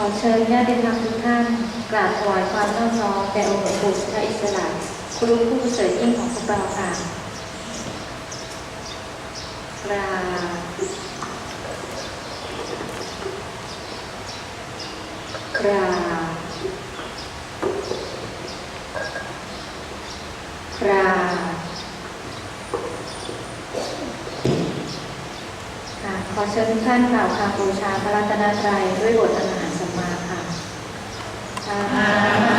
ขอเชิญญาติธรรมทุกท่านกราบถวายความนอบน้อมแด่องค์หลวงปู่พุทธอิสระครูผู้เสริฐยิ่งของพวกเราค่ะกราบกราบกราบค่ะขอเชิญทุกท่านกล่าวคำบูชาพระรัตนตรัยด้วยบทอันา สา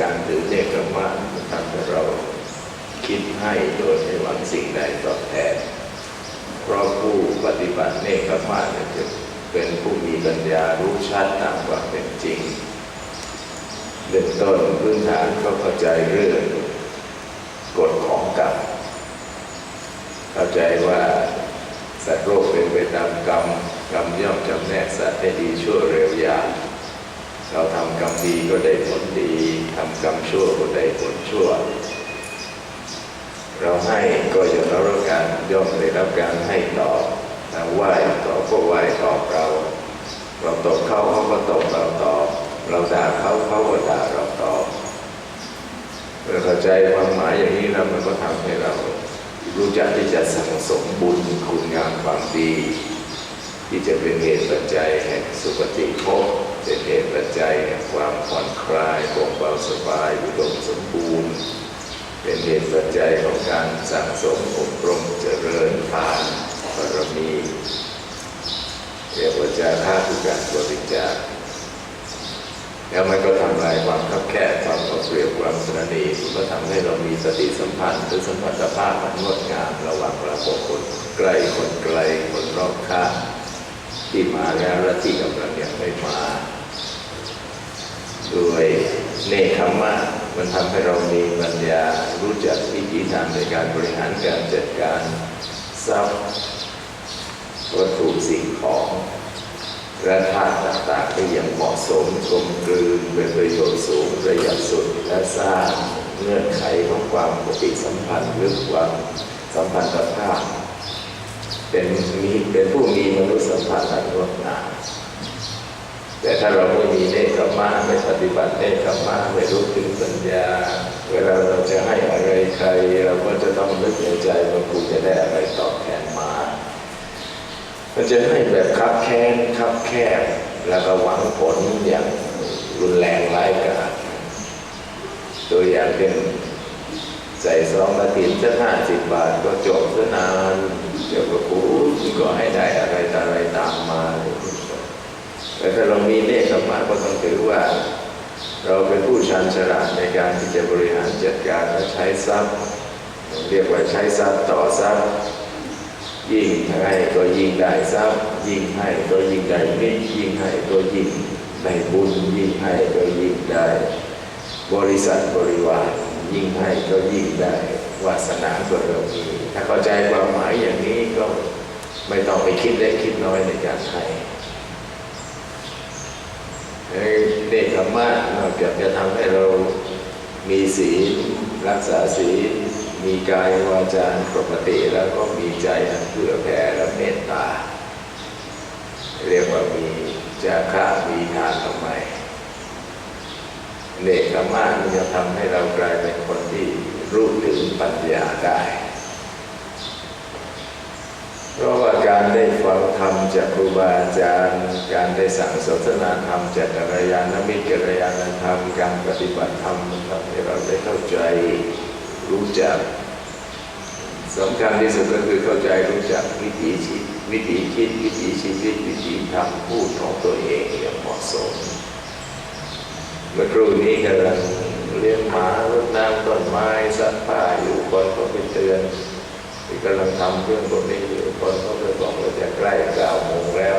การถือเนคขมะทำให้เราคิดให้โดยไม่หวังสิ่งใดตอบแทน เพราะผู้ปฏิบัติเนคขมะจะเป็นผู้มีปัญญารู้ชัดตามความเป็นจริงเริ่มต้นพื้นฐานก็เข้าใจเรื่องกฎของกรรมเข้าใจว่าสัตว์โลกเป็นไปตามกรรมกรรมย่อมจำแนกสัตว์ให้ดีชั่วเร็วยาว เราทำกรรมดีก็ได้ผลดีทำกรรมชั่วก็ได้ผลชั่ว เราให้ก็ย่อมรับการย่อมได้รับการให้ตอบเราไหว้เขาก็ไหว้ตอบเรา เราตบเขาเขาก็ตบเราตอบ เราด่าเขาเขาก็ด่าเราตอบเมื่อเข้าใจความหมายอย่างนี้แล้วมันก็ทำให้เรารู้จักที่จะสั่งสมบุญคุณงามความดี ที่จะเป็นเหตุปัจจัยแห่งสุขติภพ เป็นเหตุปัจจัยแห่งความผ่อนคลายโปร่งเบาสบายอุดมสมบูรณ์ เป็นเหตุปัจจัยของการสั่งสมอบรมเจริญทานบารมีเรียกว่าจาค่าคือการบริจาคแล้วมันก็ทำลายความคับแคบความเอาเปรียบความสนนีมันก็ทำให้เรามีสติสัมพันธ์หรือสัมพันธภาพมันงดงามระหว่างเรากับคนใกล้คนไกลคนรอบข้างที่มาแล้วและที่กำลังยังไม่มา ด้วยเนคขมะมันทำให้เรามีปัญญารู้จักวิธีทางในการบริหารการจัดการทรัพย์วัตถุสิ่งของและธาตุต่างๆที่ยังเหมาะสมกลมกลืนเป็นประโยชน์สูงประหยัดสุดและสร้างเงื่อนไขของความปฏิสัมพันธ์หรือความสัมพันธภาพ เป็นมีเป็นผู้มีมนุษยสัมพันธ์อันงดงาม แต่ถ้าเราไม่มีเนคขมะไม่ปฏิบัติเนคขมะไม่รู้ถึงสัญญา เวลาเราจะให้อะไรใคร เราก็จะต้องนึกในใจว่ากูจะได้อะไรตอบแทนมา มันจะให้แบบคับแค้นคับแคบแล้วก็หวังผลอย่างรุนแรงร้ายกาจตัวอย่างเป็นใส่ซองกระถินสักห้าสิบบาทก็จบซะนาน เดี๋ยวก็กูก็ให้ได้อะไรต่อะไรตามมา แต่ถ้าเรามีเนคขมาก็ต้องถือว่า เราเป็นผู้ชันฉลาดในการที่จะบริหารจัดการและใช้ทรัพย์ เรียกว่าใช้ทรัพย์ต่อทรัพย์ ยิ่งให้ก็ยิ่งได้ทรัพย์ ยิ่งให้ก็ยิ่งได้มิตรยิ่งให้ก็ยิ่งได้บุญยิ่งให้ก็ยิ่งได้ บริษัทบริวารยิ่งให้ก็ยิ่งได้วาสนาบารมีถ้าเข้าใจความหมายอย่างนี้ก็ไม่ต้องไปคิดเล็กคิดน้อยในการให้ เด็กธรรมะนอกจากจะทำให้เรามีศีลรักษาศีลมีกายวาจาปกติแล้วก็มีใจอันเผื่อแผ่และเมตตา เรียกว่ามีจาคะมีทานทำไมเนกขมานี่จะทำให้เรากลายเป็นคนที่รู้ถึงปัญญาได้ เพราะว่าการได้ฟังธรรมจากครูบาอาจารย์ การได้สั่งสนทนาธรรมจากกัลยาณมิตรกัลยาณธรรม การปฏิบัติธรรมทำให้เราได้เข้าใจรู้จักสำคัญที่สุดก็คือเข้าใจรู้จักวิถีชีวิตวิถีคิดวิถีชีวิตวิถีทำพูดของตัวเองอย่างเหมาะสม เมื่อครู่นี้กำลังเลี้ยงหมารดน้ำต้นไม้ซักผ้าอยู่คนก็ไปเตือนที่กำลังทำเรื่องพวกนี้อยู่ คนก็ไปบอกว่าจะใกล้เก้าโมงแล้ว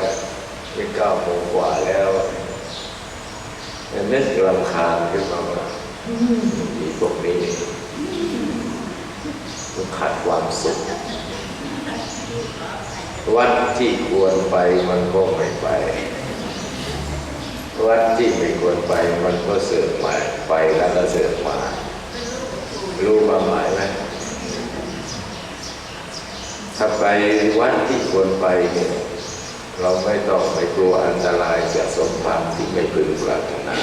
ไม่เก้าโมงกว่าแล้วนึกรำคาญขึ้นมาว่ามีพวกนี้มันขัดความสุขวัดที่ควรไปมันก็ไม่ไป วัดที่ไม่ควรไปมันก็เสื่อมมาไปแล้วก็เสื่อมมา รู้ความายไหม ถ้าไปวัดที่ควรไปเนี่ยเราไม่ต้องไปกลัวอันตรายจากสมภารที่ไม่พึงปรารถนา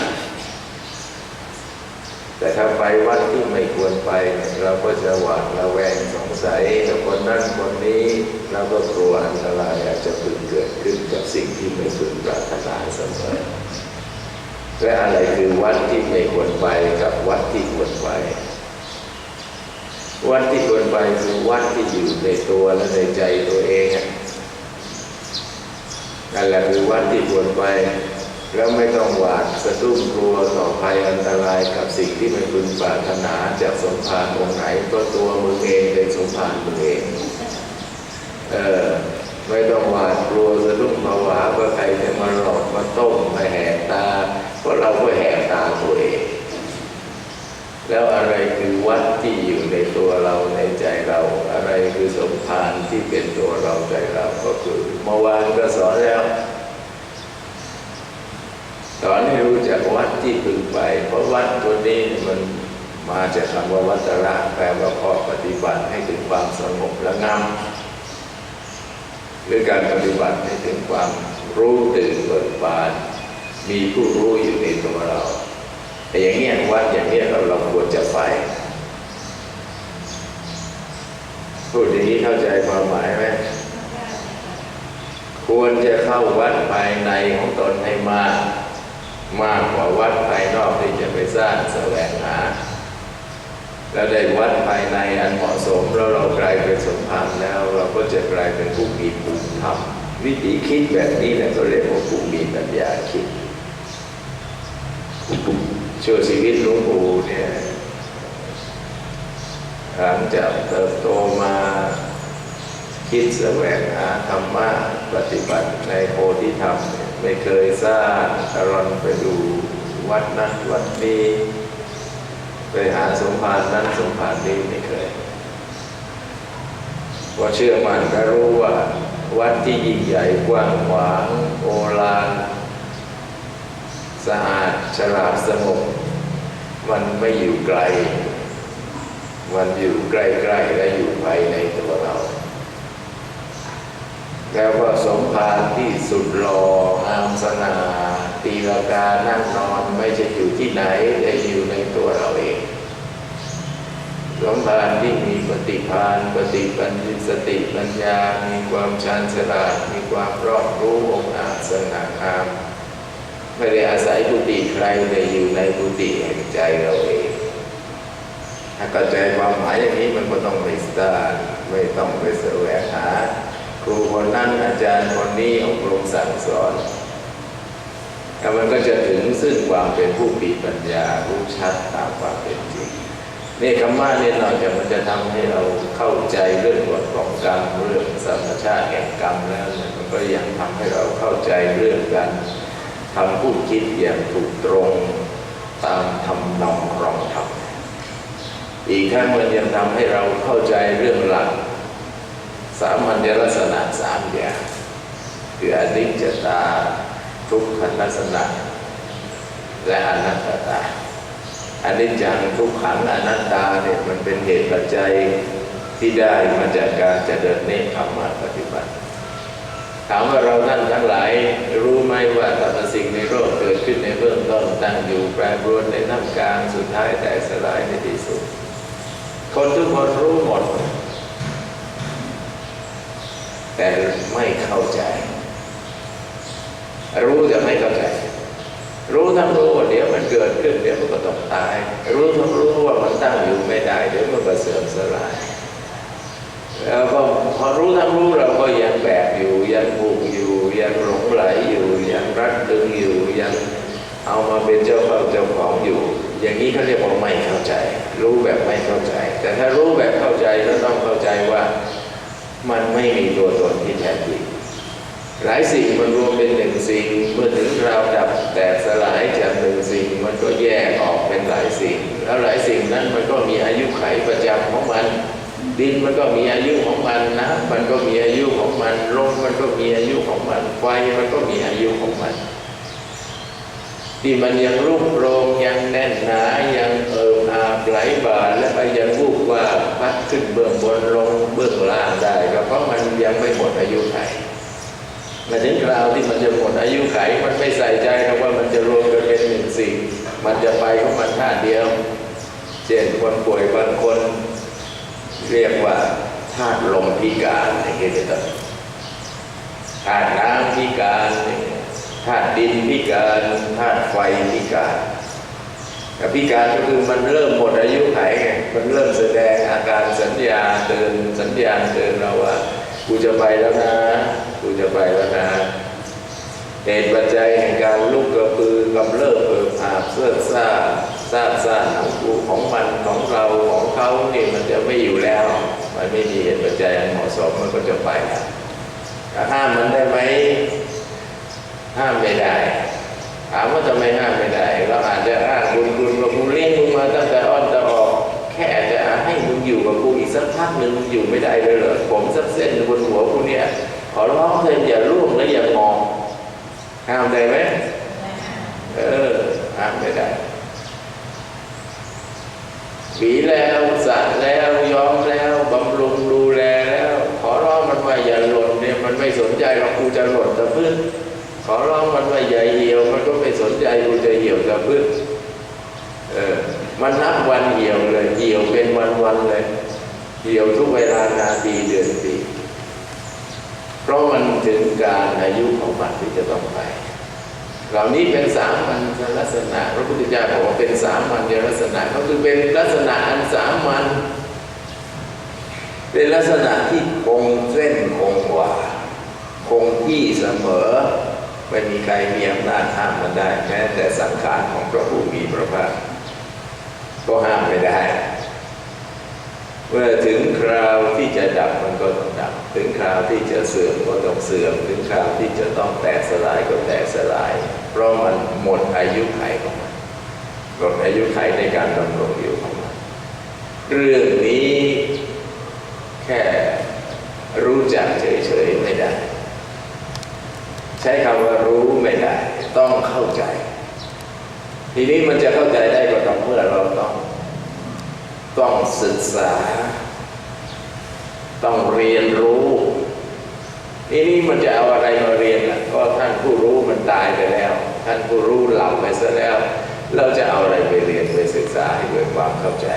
แต่ถ้าไปวัดที่ไม่ควรไปเนี่ยเราก็จะหวาดระแวงสงสัยกับคนนั้นคนนี้เราก็กลัวอันตรายอาจจะพึงเกิดขึ้นกับสิ่งที่ไม่พึงปรารถนาเสมอและอะไรคือวัดที่ไม่ควรไปกับวัดที่ควรไป วัดที่ควรไปคือวัดที่อยู่ในตัวและในใจตัวเองนั่นแหละคือวัดที่ควรไป แล้วไม่ต้องหวาดสะดุ้งกลัวต่อภัยอันตรายกับสิ่งที่ไม่พึงปรารถนาจากสมภารองค์ไหนก็ตัวมึงเองเป็นสมภารมึงเองเออไม่ต้องหวาดกลัวสะดุ้งภาวะว่าใครจะมาหลอกมาต้มมาแหกตาเพราะเราก็แหกตาตัวเอง แล้วอะไรคือวัดที่อยู่ในตัวเราในใจเรา อะไรคือสมภารที่เป็นตัวเราใจเราก็คือเมื่อวานก็สอนแล้วสอนให้รู้จักวัดที่พึงไป เพราะวัดตัวนี้มันมาจากคำว่าวัตระแปลว่าข้อปฏิบัติให้ถึงความสงบระงับหรือการปฏิบัติให้ถึงความรู้ตื่นเบิกบาน มีผู้รู้อยู่ในตัวเรา แต่อย่างเงี้ยวัดอย่างเงี้ยเราเราควรจะไปพูดอย่างนี้เข้าใจความหมายไหมควรจะเข้าวัดภายในของตนให้มาก มากกว่าวัดภายนอกที่จะไปสร้างแสวงหาแล้วได้วัดภายในอันเหมาะสมแล้วเรากลายเป็นสมภารแล้ว เราก็จะกลายเป็นผู้มีภูมิธรรมวิธีคิดแบบนี้เนี่ยเขาเรียกว่าผู้มีปัญญาคิด ช่วชีวิตหลวงปู่เนี่ยหลังจากเติบโตมาคิดแสวงหาธรรมะปฏิบัติในโพธิธรรม ไม่เคยสร้างอารอนไปดูวัดนั้นวัดนี้ไปหาสมภารนั้นสมภารนี้ไม่เคยเพราเชื่อมันก็รู้ว่า วัดที่ยิ่งใหญ่กว้างขวางโอฬาร สะอาดฉลาดสงบมันไม่อยู่ไกล มันอยู่ใกล้ๆและอยู่ภายในตัวเรา แล้วก็สมภารที่สุดหล่องามสง่าตีลากานั่งนอนไม่ใช่อยู่ที่ไหนแต่อยู่ในตัวเราเองสมภารที่มีปฏิภาณปฏิปัญญสติปัญญา มีความชาญฉลาด มีความรอบรู้องอาจสง่างาม ไม่ได้อาศัยกุฏิใครแต่อยู่ในกุฏิแห่งใจเราเอง ถ้าเข้าใจความหมายอย่างนี้มันก็ต้องไม่สตาร์ไม่ต้องไปแสวงหาครูคนนั้นอาจารย์คนนี้อบรมสั่งสอนแล้วมันก็จะถึงซึ่งความเป็นผู้มีปัญญารู้ชัดตามความเป็นจริงนี่คำว่าเนี่ยนอกจากมันจะทำให้เราเข้าใจเรื่องกฎของกรรมเรื่องธรรมชาติแห่งกรรมแล้วมันก็ยังทำให้เราเข้าใจเรื่องการ ทำผู้คิดอย่างถูกตรงตามทำนองครองธรรมอีกทั้งมันยังทำให้เราเข้าใจเรื่องหลัก สามัญลักษณะสามอย่างคืออนิจจตา ทุกขลักษณะ และอนัตตาอันิจจังทุกขังอนัตตาเนี่ยมันเป็นเหตุปัจจัยที่ได้มาจากการเจริญเนคขมะปฏิบัติ ถามว่าเราท่านทั้งหลายรู้ไหม สิ่งในโลกเกิดขึ้นในเบื้องต้นตั้งอยู่แปรปรวนในน้ำกลางสุดท้ายแตกสลายในที่สุด คนทุกคนรู้หมด แต่ไม่เข้าใจ รู้แต่ไม่เข้าใจ รู้ทั้งรู้ว่าเดี๋ยวมันเกิดขึ้น เดี๋ยวมันก็ต้องตาย รู้ทั้งรู้ว่ามันตั้งอยู่ไม่ได้ เดี๋ยวมันก็เสื่อมสลาย แล้วก็พอรู้ทั้งรู้เราก็ยังแบกอยู่ยังผูกอยู่ยังหลงไหลอยู่ยังรัดตึงอยู่ยังเอามาเป็นเจ้าเข้าเจ้าของอยู่ อย่างนี้เขาเรียกว่าไม่เข้าใจ รู้แบบไม่เข้าใจ แต่ถ้ารู้แบบเข้าใจก็ต้องเข้าใจว่ามันไม่มีตัวตนที่แท้จริงหลายสิ่งมันรวมเป็นหนึ่งสิ่งเมื่อถึงราวดับแตกสลายจากหนึ่งสิ่ง มันก็แยกออกเป็นหลายสิ่ง แล้วหลายสิ่งนั้นมันก็มีอายุไขประจำของมัน ดินมันก็มีอายุของมันน้ำมันก็มีอายุของมันลมมันก็มีอายุของมันไฟมันก็มีอายุของมัน ที่มันยังรุ่งโรจน์ยังแน่นหนายังเอิบอาบไหลบ่าและก็ยังวูบว่าพัดขึ้นเบื้องบนลงเบื้องล่างได้ก็เพราะมันยังไม่หมดอายุไขมาถึงคราวที่มันจะหมดอายุไขมันไม่ใส่ใจนะว่ามันจะรวมกันเป็นหนึ่งสิ่ง มันจะไปของมันท่าเดียว เช่นคนป่วยบางคน เรียกว่าธาตุลมพิการอย่างเงี้ยจะต้องธาตุน้ำพิการธาตุดินพิการธาตุไฟพิการแต่พิการก็คือมันเริ่มหมดอายุไขไงมันเริ่มแสดงอาการสัญญาเตือนสัญญาเตือนเราว่ากูจะไปแล้วนะกูจะไปแล้วนะเหตุปัจจัยแห่งการลุกกระพือกำเริบเปิดผาบเสื้อซ่า ซาบซ่านของกูของมันของเราของเขานี่มันจะไม่อยู่แล้ว มันไม่มีเหตุปัจจัยเหมาะสมมันก็จะไปจะห้ามมันได้ไหมห้ามไม่ได้ถามว่าทำไมห้ามไม่ได้เราอาจจะอ้างบุญคุณว่ากูเลี้ยงมึงมาตั้งแต่อ้อนแต่ออก แค่จะให้มึงอยู่กับกูอีกสักพักหนึ่งมึงอยู่ไม่ได้เลยเหรอผมสักเส้นบนหัวกูเนี่ยขอร้องเธออย่าล่วงและอย่ามองห้ามได้ไหมเออห้ามไม่ได้ หวีแล้วสระแล้วย้อมแล้วบำรุงดูแลแล้ว ขอร้องมันว่าอย่าหล่นเนี่ยมันไม่สนใจหรอกกูจะหล่นต่พื้นขอร้องมันว่าอย่าเหี่ยว มันก็ไม่สนใจกูจะเหี่ยวต่พื้นเออมันนับวันเหี่ยวเลยเหี่ยวเป็นวันวันๆเลยเหี่ยวทุกเวลานาทีเดือนปีเพราะมันถึงการอายุของมันที่จะต้องไป เหล่านี้เป็นสามัญลักษณะ พระพุทธเจ้าบอกว่าเป็นสามัญลักษณะก็คือเป็นลักษณะอันสามัญเป็นลักษณะที่คงเส้นคงวาคงที่เสมอ ไม่มีใครมีอำนาจห้ามมันได้ แม้แต่สังขารของพระผู้มีพระภาคก็ห้ามไม่ได้ เมื่อถึงคราวที่จะ ที่จะเสื่อมก็ต้องเสื่อม ถึงคราวที่จะต้องแตกสลายก็แตกสลาย เพราะมันหมดอายุไขของมันหมดอายุไขในการดำรงอยู่ของมันเรื่องนี้แค่รู้จักเฉยๆไม่ได้ ใช้คำว่ารู้ไม่ได้ ต้องเข้าใจ ทีนี้มันจะเข้าใจได้ก็ต้องเมื่อเราต้องต้องศึกษา ต้องเรียนรู้ ทีนี้มันจะเอาอะไรมาเรียนก็ท่านผู้รู้มันตายไปแล้ว ท่านผู้รู้หลับไปซะแล้ว เราจะเอาอะไรไปเรียนไปศึกษาให้เกิดความเข้าใจ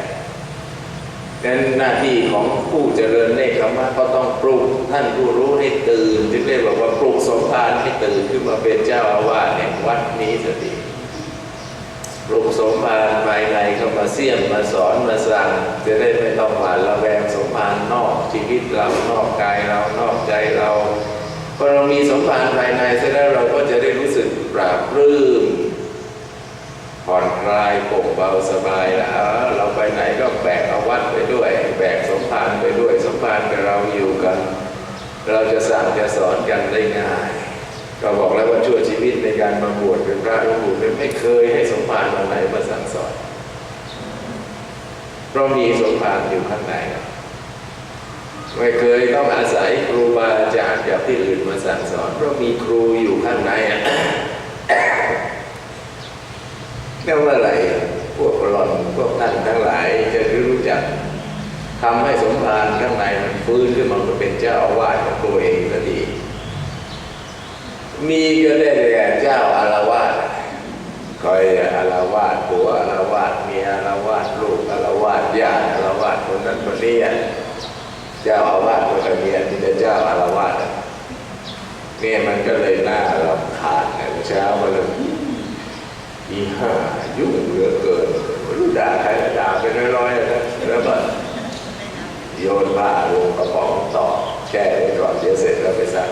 นั้นหน้าที่ของผู้เจริญเนคขมะก็ต้องปลุกท่านผู้รู้ให้ตื่นที่เรียกว่าปลุกสมภารให้ตื่นขึ้นมาเป็นเจ้าอาวาสแห่งวัดนี้สติ ลุกสมภารภายในเข้ามาเสี่ยมมาสอนมาสั่ง จะได้ไม่ต้องหวาดระแวงสมภารนอกชีวิตเรานอกกายเรานอกใจเราพอเรามีสมภารภายในเสร็จแล้วเราก็จะได้รู้สึกปราบปลื้มผ่อนคลายปร่งเบาสบายแล้วเราไปไหนก็แบกเอาวัดไปด้วย แบกสมภารไปด้วยสมภารกับเราอยู่กัน เราจะสั่งจะสอนกันได้ง่าย เราบอกแล้วว่าชั่วชีวิตในการมาบวชเป็นพระหลวงปู่เนี่ยไม่เคยให้สมภารวันไหนมาสั่งสอนเพราะมีสมภารอยู่ข้างในไม่เคยต้องอาศัยครูบาอาจารย์จากที่อื่นมาสั่งสอน เพราะมีครูอยู่ข้างในอะแล้วเมื่อไหร่พวกหล่อนพวกท่านทั้งหลายจะรู้จักทำให้สมภารข้างในมันฟื้นขึ้นมาเป็นเจ้าอาวาสของตัวเองก็ดี มีก็ได้แก่เจ้าอารวาสคอยอารวาสผัวอารวาสเมียอารวาสลูกอารวาสญาติอารวาสคนนั้นคนนี้เจ้าอาวาสคนละเมียที่เป็นเจ้าอารวาสเนี่ยมันก็เลยน่ารำคาญนะเช้ามาเลยอีห้ายุ่งเหลือเกินรู้ด่าใครด่าไปร้อยๆนะแล้วก็โยนผ้าลงกระป๋องต่อแช่ไว้ก่อนเดี๋ยวเสร็จแล้วไปซัก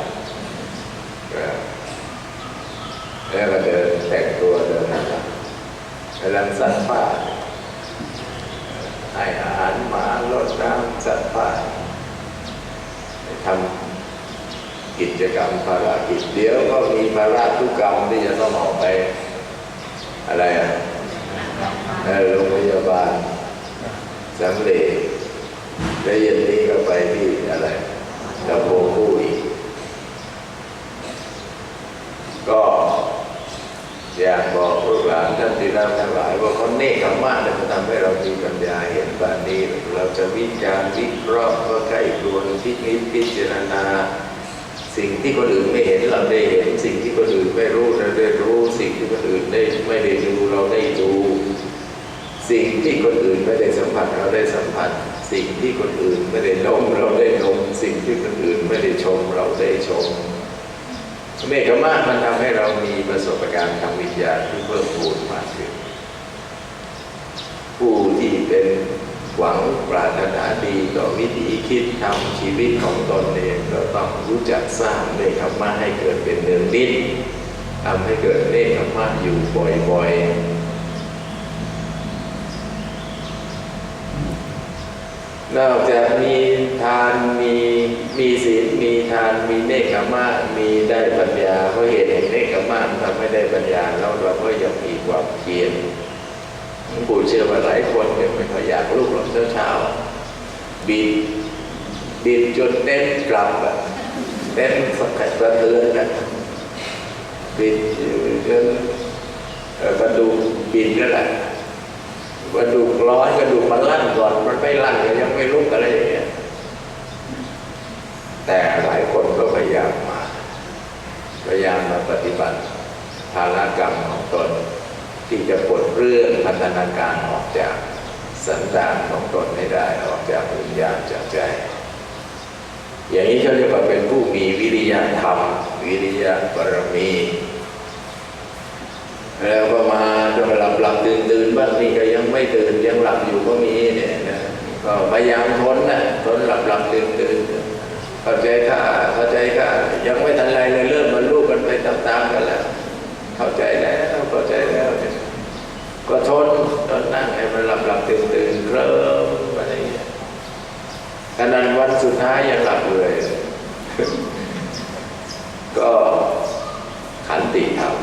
แล้วก็เดินแต่งตัวเดินนะครับกำลังสัตว์ป่าให้อาหารหมาลดน้ำสัตว์ป่าทำกิจกรรมภารกิจเดี๋ยวก็มีภาระทุกกรรมที่จะต้องออกไป อะไรอะโรงพยาบาลสำเร็จแล้วเย็นนี้ก็ไปที่อะไรตะโพกู้อีกก็ อยากบอกลูกหลานท่านที่รักทั้งหลาย ว่าเขาเนกขมากเลยจะทำให้เรามีปัญญาเห็นแบบนี้ เราจะวิจารณ์วิเคราะห์ก็ใกล้ครวนพิจิตพิจารณา สิ่งที่คนอื่นไม่เห็นเราได้เห็น สิ่งที่คนอื่นไม่รู้เราได้รู้ สิ่งที่คนอื่นได้ไม่ได้ดูเราได้ดู สิ่งที่คนอื่นไม่ได้สัมผัสเราได้สัมผัส สิ่งที่คนอื่นไม่ได้ดมเราได้ดมสิ่งที่คนอื่นไม่ได้ชมเราได้ชม เมฆมากมันทำให้เรามีประสบการณ์ทางวิทยาที่เพิ่มพูนมากขึ้น ผู้ที่เป็นหวังปรารถนาดีต่อวิถีคิดทำชีวิตของตนเองก็ต้องรู้จักสร้างเมฆมากให้เกิดเป็นเนืองนิดทำให้เกิดเมฆมากอยู่บ่อยๆ นอกจากมีทานมีมีศีลมีทานมีเนคขมะมีได้ปัญญาเพราะเหตุแห่งเนคขมะมันทำให้ได้ปัญญาแล้วเราก็ยังมีความเพียรปู่เชื่อว่าหลายคนเนี่ยไม่ค่อยอยากลุกหรอกเช้าเช้าบินบินจนเต้นกลับอะเต้นสักกระเทือนอะบินจนกระดูกบินนั่นแหละ กระดูกร้อนกระดูกมันลั่นก่อนมันไม่ลั่นก็ยังไม่ลุกอะไรอย่างเงี้ยแต่หลายคนก็พยายามมา พยายามมาปฏิบัติภารกรรมของตน ที่จะปลดเรื่องพัฒนาการออกจากสันดานของตนให้ได้ออกจากวิญญาณจากใจ อย่างนี้เขาเรียกว่าเป็นผู้มีวิริยะธรรม วิริยะบารมี แล้วก็มาจนหลับหลับตื่นตื่นบ้างนี่ก็ยังไม่ตื่นยังหลับอยู่ก็มีเนี่ยนะก็พยายามทนนะทนหลับหลับตื่นตื่นเข้าใจค่ะเข้าใจค่ะยังไม่ทันไรเลยเริ่มมันลูกกันไปตามๆกันแล้วเข้าใจแล้วเข้าใจแล้วก็ทนทนนั่งให้มันหลับหลับตื่นตื่นเคลิ้มอะไรอย่างเงี้ยขนาดวันสุดท้ายยังหลับเลย ก็ขันติธรรม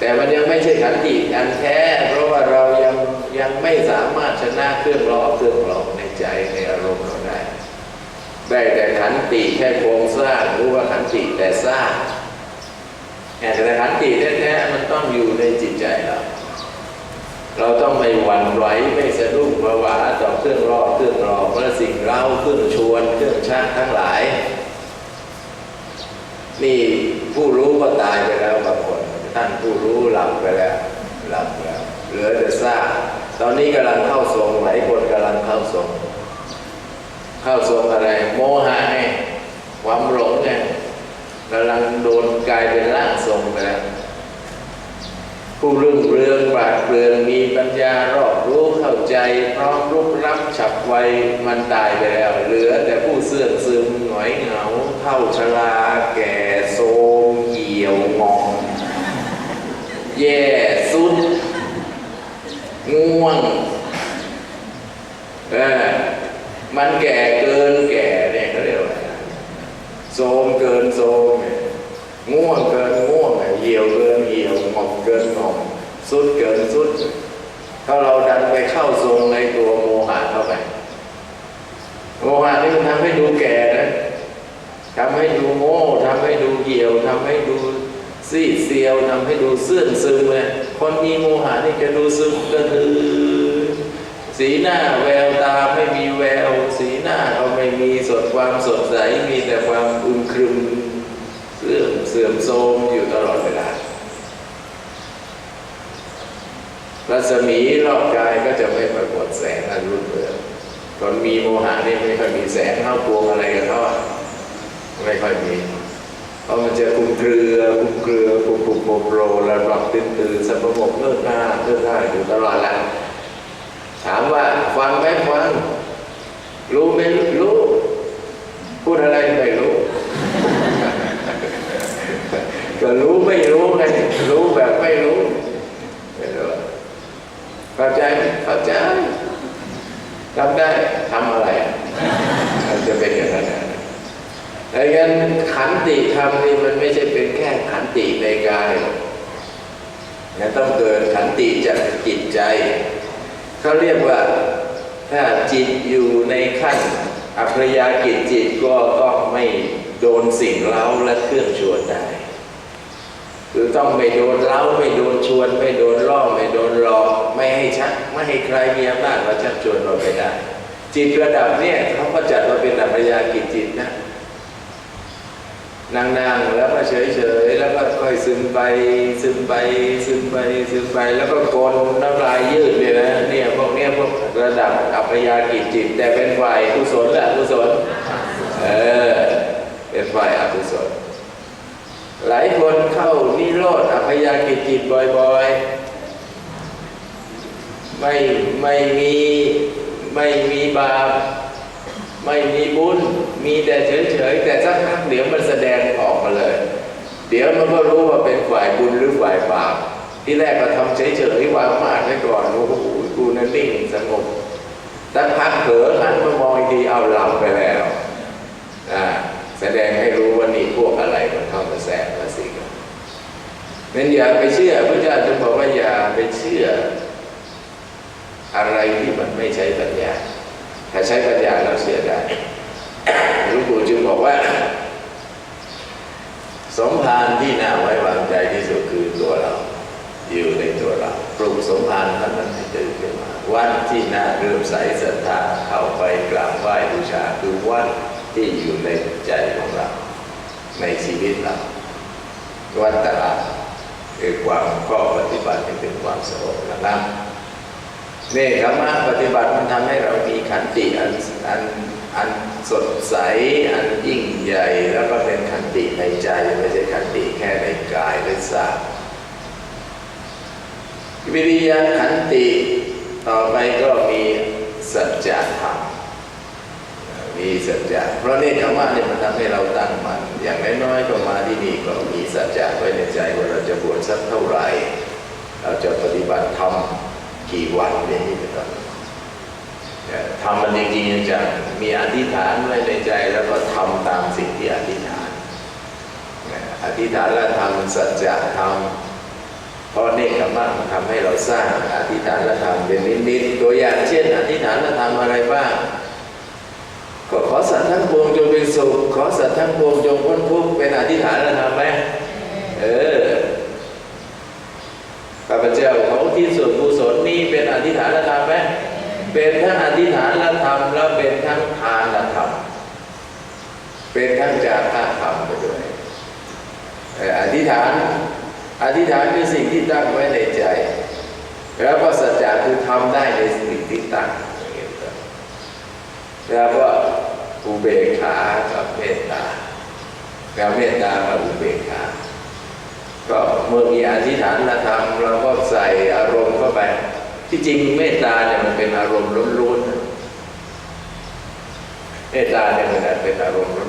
แต่มันยังไม่ใช่ขันติอันแท้ เพราะว่าเรายังยังไม่สามารถชนะเครื่องรอเครื่องหลอกในใจในอารมณ์เราได้ ได้แต่ขันติแค่โครงสร้างรู้ว่าขันติแต่สร้างแต่ขันติแท้ๆมันต้องอยู่ในจิตใจเราเราต้องไม่หวั่นไหวไม่สะดุ้งระหวาต่อเครื่องรอเครื่องหลอกและสิ่งเร้าเครื่องชวนเครื่องชักทั้งหลาย นี่ผู้รู้ก็ตายไปแล้วบางคน ท่านผู้รู้หลับไปแล้วหลับแล้วเหลือแต่ซากตอนนี้กำลังเข้าทรงหลายคนกำลังเข้าทรง เข้าทรงอะไร โมหะไงความหลงไงกำลังโดนกลายเป็นร่างทรงไปแล้วผู้รุ่งเรืองปราดเปรืองมีปัญญารอบรู้เข้าใจ พร้อมรุกรับฉับไวมันตายไปแล้ว เหลือแต่ผู้เสื่อมซึมหงอยเหงาเท่าชราแก่โทรมเหี่ยวงอง แย่สุด ง่วงเออมันแก่เกินแก่เนี่ยเขาเรียกว่าอะไรโทมเกินโทมเนี่ยง่วงเกินง่วงเนี่ยเหี่ยวเกินเหี่ยวหมองเกินหมองสุดเกินสุด ถ้าเราดันไปเข้าทรงในตัวโมหะเข้าไปโมหะนี่มันทำให้ดูแก่นะทำให้ดูโง่ทำให้ดูเหี่ยวทำให้ดู ซีเซียวทำให้ดูเสื่องซึมเลยคนมีโมหะนี่จะดูซึมกระทือสีหน้าแววตาไม่มีแวว สีหน้าก็ไม่มีสดความสดใสมีแต่ความอึมครึมเสื่อมเสื่อมโทรมอยู่ตลอดเวลารัศมีรอบกายก็จะไม่ปรากฏแสงอันรุ่งเรืองคนมีโมหะนี่ไม่ค่อยมีแสงเข้าพวงอะไรกับเขาไม่ค่อยมี เพรามันจะคลุมเครือคลุมเครือคลุมปุบโปรโปรระดับตื่นตื่นสับประงกเลิกหน้าเลิกหน้าอยู่ตลอดแหละถามว่าฟังไหมฟังรู้ไหมรู้พูดอะไรไม่รู้ก็รู้ไม่รู้ไงรู้แบบไม่รู้ไม่รู้เข้าใจเข้าใจทำได้ทำอะไรอะมันจะเป็นอย่างนั้นนะ ดังนั้นขันติธรรมนี่มันไม่ใช่เป็นแค่ขันติในกายหรอกนะต้องเกิดขันติจากจิตใจเขาเรียกว่าถ้าจิตอยู่ในขั้นอัพยากิจจิตก็ต้องไม่โดนสิ่งเล้าและเครื่องชวนได้คือต้องไม่โดนเล้าไม่โดนชวน ไม่โดนล่อไม่โดนหลอกไม่ให้ชัก ไม่ให้ใครมีอำนาจมาชักชวนเราไปได้ จิตระดับเนี้ยเขาก็จัดว่าเป็นอัพยากิจจิตนะ นั่งๆแล้วก็เฉยๆแล้วก็ค่อยซึมไปซึมไปซึมไปซึมไปแล้วก็โกนน้ำลายยืดเลยนะเนี่ยพวกเนี้ยพวกระดับอัพยากิจจิต แต่เป็นฝ่ายกุศลแหละกุศลเออเป็นฝ่ายอกุศลหลายคนเข้านิโรธอัพยากิจจิตบ่อยๆ ไม่ไม่มีไม่มีบาปไม่มีบุญ มีแต่เฉยๆแต่สักพักเดี๋ยวมันแสดงออกมาเลย เดี๋ยวมันก็รู้ว่าเป็นฝ่ายบุญหรือฝ่ายบาปที่แรกก็ทำเฉยๆวางมาดไว้ก่อนโอ้โหกูนั่นนิ่งสงบสักพักเผลอหันมามองอีกทีเอาหลับไปแล้วอ่าแสดงให้รู้ว่านี่พวกอะไรมันเข้ามาแทรกมาสิงงั้นอย่าไปเชื่อพระเจ้าจึงบอกว่าอย่าไปเชื่อ อะไรที่มันไม่ใช้ปัญญา ถ้าใช้ปัญญาเราเชื่อได้ หลวงปู่จึงบอกว่า สมภารที่น่าไว้วางใจที่สุดคือตัวเรา อยู่ในตัวเรา ปลุกสมภารท่านนั้นให้ตื่นขึ้นมา วัดที่น่าเรื่มใสศรัทธาเข้าไปกราบไหว้บูชาคือวัดที่อยู่ในใจของเรา ในชีวิตเราวัดตลาดคือความข้อปฏิบัติเป็นความสงบนะครับนี่ธรรมะปฏิบัติมันทำให้เรา ขันติอันอันอันสดใสอันยิ่งใหญ่แล้วก็เป็นขันติในใจไม่ใช่ขันติแค่ในกายและทราวิริยะขันติต่อไปก็มีสัจธรรมมีสัจจะเพราะนี่ธรรมะเนี่ยมันทำให้เราตั้งมัน อย่างน้อยๆก็มาที่นี่ก็มีสัจจะไว้ในใจว่าเราจะบวชสักเท่าไหร่ เราจะปฏิบัติธรรมกี่วันเนี่ยนี่เป็นต้น ทำมันจริงๆจะมีอธิษฐานไว้ในใจแล้วก็ทำตามสิ่งที่อธิษฐานเนี่ยอธิษฐานแล้วทำสัจจะทำเพราะเนคขมะมันทำให้เราสร้างอธิษฐานและทำเป็นนิดๆตัวอย่างเช่น อธิษฐานและทำอะไรบ้าง ก็ขอสัตว์ทั้งปวงจงเป็นสุข ขอสัตว์ทั้งปวงจงพ้นทุกข์เป็นอธิษฐานแล้วทำไหมเออข้าพเจ้าเขาที่ส่วนกุศลนี้เป็นอธิษฐานแล้วทำไหม เป็นทั้งอธิษฐานแล้วทำแล้วเป็นทั้งทานแล้วทำเป็นทั้งจาระธรรมไปด้วยอ่อธิษฐานอธิษฐานคือสิ่งที่ตั้งไว้ในใจ แล้วก็สัจจะคือทำได้ในสิ่งที่ตั้งอย่างแล้วก็อุเบกขากับเมตตาแล้วเมตตากับอุเบกขาก็เมื่อมีอธิษฐานละธรรมเราก็ใส่อารมณ์เข้าไป ที่จริงเมตตาเนี่ยมันเป็นอารมณ์ล้วนๆเมตตาเนี่ยมันเป็นอารมณ์ล